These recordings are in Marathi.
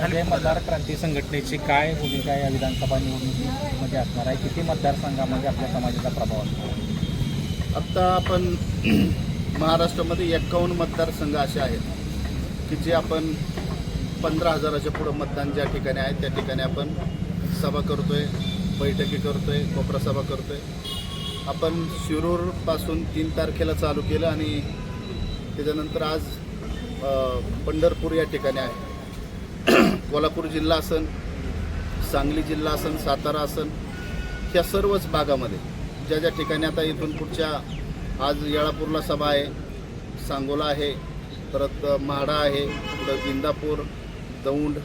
मल्हार क्रांती संघटनेची काय भूमिका या विधानसभा निवडणुकीमध्ये असणार आहे? किती मतदारसंघामध्ये आपल्या समाजाचा प्रभाव असणार आत्ता आपण महाराष्ट्रामध्ये एक्कावन्न मतदारसंघ असे आहेत की जे आपण पंधरा हजाराच्या पुढं मतदान ज्या ठिकाणी आहे त्या ठिकाणी आपण सभा करतो आहे बैठकी करतो आहे कोपरा सभा करतो आहे आपण शिरूरपासून तीन तारखेला चालू केलं आणि त्याच्यानंतर आज पंढरपूर या ठिकाणी आहे. कोल्हापूर जिल्हा असन सांगली जिल्हा असन सातारा असन ह्या सर्वच भागामध्ये ज्या ज्या ठिकाणी आता इथून पुढच्या आज येळापूरला सभा आहे सांगोला आहे परत म्हाडा आहे पुढं इंदापूर दौंड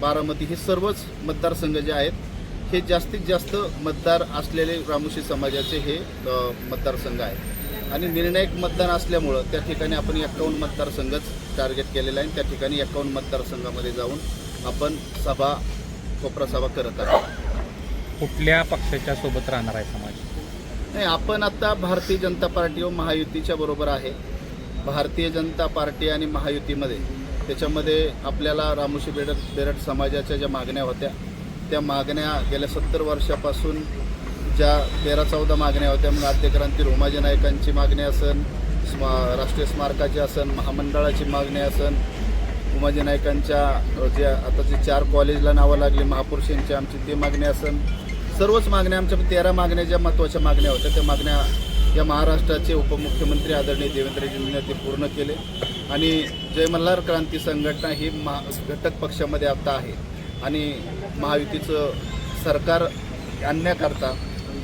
बारामती हे सर्वच मतदारसंघ जे आहेत हे जास्तीत जास्त मतदार असलेले रामोशी समाजाचे हे मतदारसंघ आहेत. आणि निर्णायक मतदान असल्यामुळं त्या ठिकाणी आपण एक्कावन्न मतदारसंघच टार्गेट केलेला आहे. आणि त्या ठिकाणी एक्कावन्न मतदारसंघामध्ये जाऊन आपण सभा कोपरा सभा करत आहोत. कुठल्या पक्षाच्या सोबत राहणार आहे समाज? नाही आपण आता भारतीय जनता पार्टी व महायुतीच्या बरोबर आहे. भारतीय जनता पार्टी आणि महायुतीमध्ये त्याच्यामध्ये आपल्याला रामोशी बेडट बेरट समाजाच्या ज्या मागण्या होत्या त्या मागण्या गेल्या सत्तर वर्षापासून ज्या तेरा चौदा मागण्या होत्या मग आद्यक्रांती रोमाजी नायकांची मागणी असन स्मा राष्ट्रीय स्मारकाची असन महामंडळाची मागणी असन उमाजी नायकांच्या जे आता जे चार कॉलेजला नावं लागली महापुरुषांची आमची ती मागणी असन. सर्वच मागण्या आमच्या तेरा मागण्या ज्या महत्त्वाच्या मागण्या होत्या त्या मागण्या या महाराष्ट्राचे उपमुख्यमंत्री आदरणीय देवेंद्रजींनी ते पूर्ण केले. आणि जय मल्हार क्रांती संघटना ही महा घटक पक्षामध्ये आता आहे. आणि महायुतीचं सरकार आणण्याकरता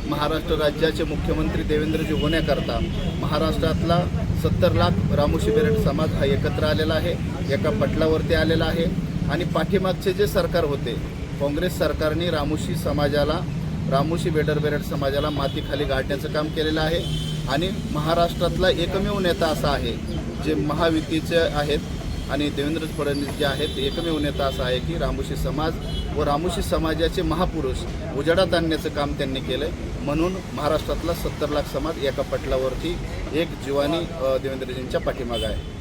महाराष्ट्र राज्याचे मुख्यमंत्री देवेंद्रजी होण्याकरता महाराष्ट्रातला सत्तर लाख रामोशी बेरड समाज हा एकत्र आलेला आहे एका पटलावरती आलेला आहे. आणि पाठीमागचे जे सरकार होते काँग्रेस सरकारने रामोशी समाजाला रामोशी बेडर बेरड समाजाला मातीखाली गाठण्याचं काम केलेलं आहे. आणि महाराष्ट्रातला एकमेव नेता असा आहे जे महायुतीचे आहेत आणि देवेंद्र फडणवीस जे आहेत एकमेव नेता असा आहे की रामोशी समाज व रामोशी समाजाचे महापुरुष उजाडात आणण्याचं काम त्यांनी केलं म्हणून महाराष्ट्रातला सत्तर लाख समाज एका पटलावरती एक जीवानी देवेंद्रजींच्या पाठीमागं आहे.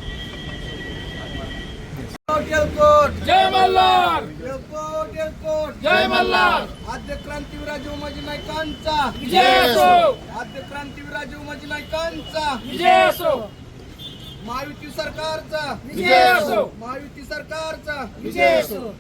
जय मल्हार! जय मल्हार! आद्य क्रांतीवीराजी उमाजी नायकांचा विजय असो! आद्य क्रांतीवीराजी उमाजी नायकांचा विजय असो! महायुती सरकारचा! विजय असो! महायुती सरकारचा! विजय असो!